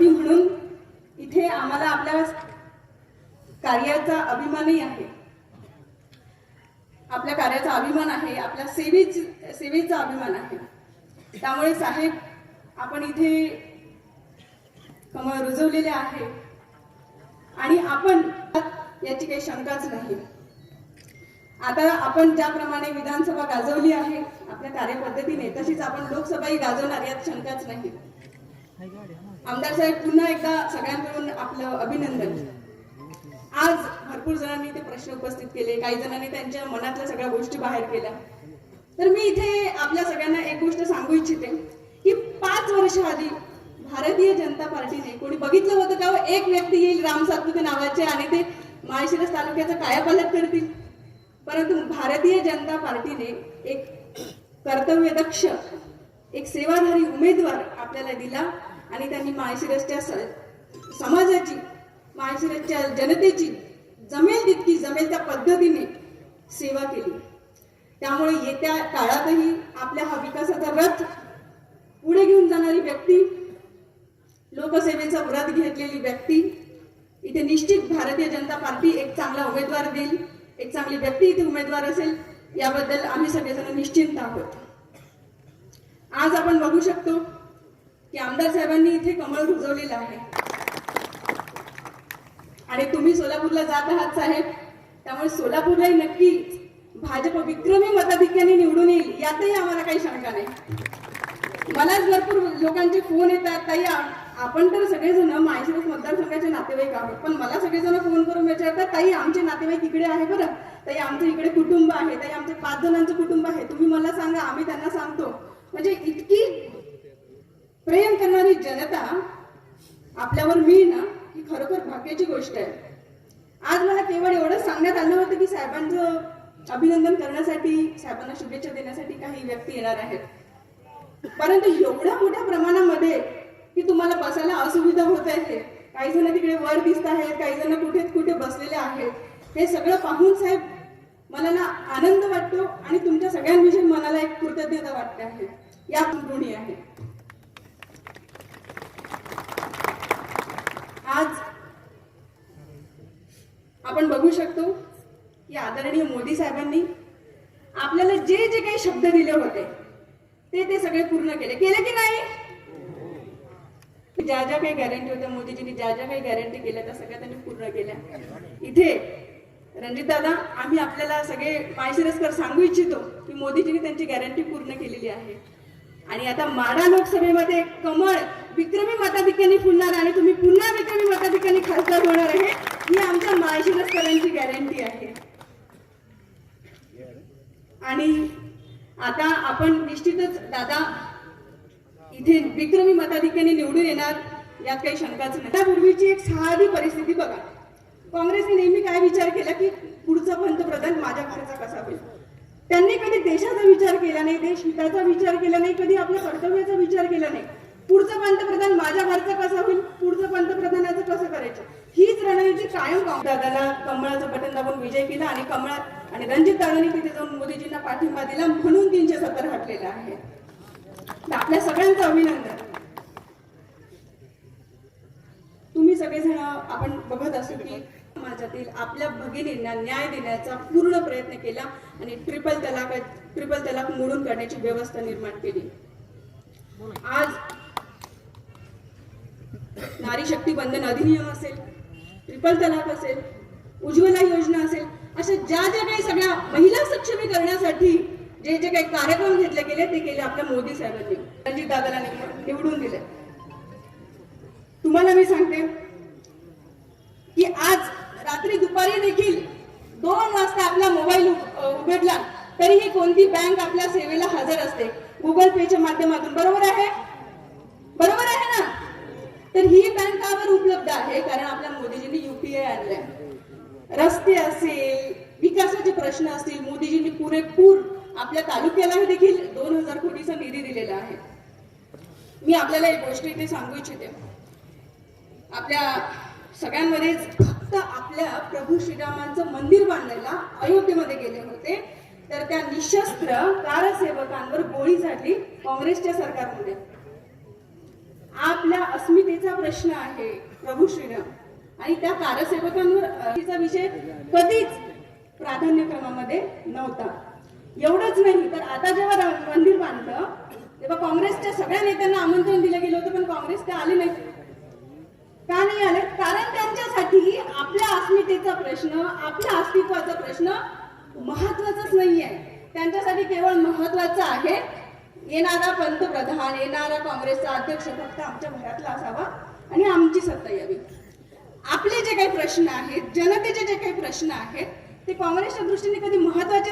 विद्यार्थी म्हणून इथे आम्हाला आपल्या कार्याचा अभिमानही आहे. आपल्या कार्याचा अभिमान आहे आपल्या सेवेच सेवेचा अभिमान आहे. त्यामुळे साहेब आपण इथे कमळ रुजवलेले आहे. आणि आपण याची काही शंकाच नाही. आता आपण ज्याप्रमाणे विधानसभा गाजवली आहे आपल्या कार्यपद्धतीने तशीच आपण लोकसभाही गाजवणार यात शंकाच नाही. आमदार साहेब पुन्हा एकदा सगळ्यांकडून आपलं अभिनंदन. आज भरपूर जणांनी ते प्रश्न उपस्थित केले काही जणांनी त्यांच्या मनातल्या सगळ्या गोष्टी बाहेर केल्या. तर मी इथे आपल्या सगळ्यांना एक गोष्ट सांगू इच्छिते की पाच वर्ष आधी भारतीय जनता पार्टीने कोणी बघितलं होतं का हो, एक व्यक्ती येईल राम सातपुते नावाचे आणि ते माळशिरस तालुक्याचा कायापालट करतील? परंतु भारतीय जनता पार्टीने एक कर्तव्यदक्ष एक सेवाधारी उमेदवार आपल्याला दिला. आणि त्यांनी माळशिरसच्या स- समाजाची माळशिरसच्या जनतेची जमेल तितकी जमेल त्या पद्धतीने सेवा केली. त्यामुळे येत्या काळातही आपल्या हा विकासाचा रथ पुढे घेऊन जाणारी व्यक्ती लोकसेवेचा व्रत घेतलेली व्यक्ती इथे निश्चित भारतीय जनता पार्टी एक चांगला उमेदवार देईल एक चांगली व्यक्ती इथे उमेदवार असेल याबद्दल आम्ही सगळेजण निश्चिंत आहोत. आज आपण बघू शकतो की आमदार साहेबांनी इथे कमळ रुजवलेलं आहे. आणि तुम्ही सोलापूरला जात आहात साहेब त्यामुळे सोलापूरलाही नक्की भाजप विक्रमी मताधिक्याने निवडून येईल यातही आम्हाला काही शंका नाही. मलाच भरपूर लोकांचे फोन येतात ताई आपण तर सगळेजण माळशिरस मतदारसंघाचे नातेवाईक आहोत पण मला सगळेजण फोन करून विचारतात ताई आमचे नातेवाईक इकडे आहे बरं? ताई आमचं इकडे कुटुंब आहे ताई आमचे पाच जणांचं कुटुंब आहे तुम्ही मला सांगा आम्ही त्यांना सांगतो. म्हणजे इतकी प्रेम करणारी जनता आपल्यावर मिळणं ही खरोखर भाग्याची गोष्ट आहे. आज मला केवळ एवढं सांगण्यात आलं होतं की साहेबांचं अभिनंदन करण्यासाठी साहेबांना शुभेच्छा देण्यासाठी काही व्यक्ती येणार आहेत. परंतु एवढ्या मोठ्या प्रमाणामध्ये की तुम्हाला बसायला असुविधा होत आहे. काही जण तिकडे वर दिसत आहेत काही जण कुठे कुठे बसलेले आहेत. हे सगळं पाहून साहेब मला ना आनंद वाटतो आणि तुमच्या सगळ्यांविषयी मनाला एक कृतज्ञता वाटते आहे. या ऋणी आहे आज आपण बघू शकतो की आदरणीय मोदी साहेबांनी आपल्याला जे जे काही शब्द दिले होते ते ते सगळे पूर्ण केले. केले की नाही? ज्या ज्या काही गॅरंटी होत्या मोदीजींनी ज्या ज्या काही गॅरंटी केल्या त्या सगळ्या त्यांनी पूर्ण केल्या. इथे रणजित दादा आम्ही आपल्याला सगळे माळशिरसकर सांगू इच्छितो की मोदीजींनी त्यांची गॅरंटी पूर्ण केलेली आहे. आणि आता माडा लोकसभेमध्ये कमळ विक्रमी मताधिक्याने फुलणार आणि तुम्ही पुन्हा विक्रमी मताधिक्याने खासदार होणार आहे ही आमच्या माळशिरसकरांची गॅरंटी आहे. आणि आता आपण निश्चितच दादा इथे विक्रमी मताधिक्याने निवडून येणार यात काही शंकाच नाही. त्यापूर्वीची एक साधी परिस्थिती बघा. काँग्रेसने नेहमी काय विचार केला की पुढचा पंतप्रधान माझ्या घरचा कसा होईल? त्यांनी कधी देशाचा विचार केला नाही देश हिताचा विचार केला नाही कधी आपल्या कर्तव्याचा विचार केला नाही. पुढचा पंतप्रधान माझ्या घरचा कसा होईल? पुढचं पंतप्रधान कसं करायचं हीच रणनीती कायम दादाला कमळाचं बटन दाबून विजय केला आणि कमळात आणि रणजित दादांनी तिथे जाऊन मोदीजींना पाठिंबा दिला म्हणून तीनशे सत्तर हटलेला आहे. आपल्या सगळ्यांचं अभिनंदन. तुम्ही सगळेजण आपण बघत असू की समाजातील आपल्या भगिनींना न्याय देण्याचा पूर्ण प्रयत्न केला आणि ट्रिपल तलाक ट्रिपल तलाक मोडून काढण्याची व्यवस्था निर्माण केली. आज नारी शक्ती बंधन अधिनियम असेल. ट्रिपल तलाक असेल उज्ज्वला योजना असेल अशा ज्या ज्या काही सगळ्या महिला सक्षमी करण्यासाठी जे जे काही कार्यक्रम घेतले गेले ते केले आपल्या मोदी साहेबांनी. रणजित दादाला निवडून दिले. तुम्हाला मी सांगते की आज रात्री दुपारी देखील दोन वाजता आपला मोबाईल उघडला तरीही कोणती बँक आपल्या सेवेला हजर असते. गुगल पेच्या माध्यमातून. बरोबर आहे? तर ही बँकावर उपलब्ध आहे कारण आपल्या मोदीजींनी युपीआय आणल्या. रस्ते असेल विकासाचे प्रश्न असतील मोदीजींनी पुरेपूर आपल्या तालुक्यालाही देखील दोन हजार कोटीचा निधी दिलेला आहे. मी आपल्याला एक गोष्ट इथे सांगू इच्छिते. आपल्या सगळ्यांमध्येच फक्त आपल्या प्रभू श्रीरामांचं मंदिर बांधायला अयोध्येमध्ये गेले होते तर त्या निशस्त्र कारसेवकांवर गोळी झाली काँग्रेसच्या सरकारमध्ये. आपल्या अस्मितेचा प्रश्न आहे प्रभू श्रीराम. आणि त्या कारसेवकांवर तिचा विषय कधीच प्राधान्यक्रमामध्ये नव्हता. एवढंच नाही तर आता जेव्हा मंदिर बांधलं तेव्हा काँग्रेसच्या सगळ्या नेत्यांना आमंत्रण दिलं गेलं होतं पण काँग्रेस ते आले नाही का नाही आले? कारण त्यांच्यासाठी आपल्या अस्मितेचा प्रश्न आपल्या अस्तित्वाचा प्रश्न महत्वाचाच नाही आहे त्यांच्यासाठी केवळ महत्वाचं आहे येणारा पंतप्रधान येणारा काँग्रेसचा अध्यक्ष फक्त आमच्या घरातला असावा आणि आमची सत्ता यावी. आपले जे काही प्रश्न आहेत जनतेचे जे काही प्रश्न आहेत ते काँग्रेसच्या दृष्टीने कधी महत्त्वाचे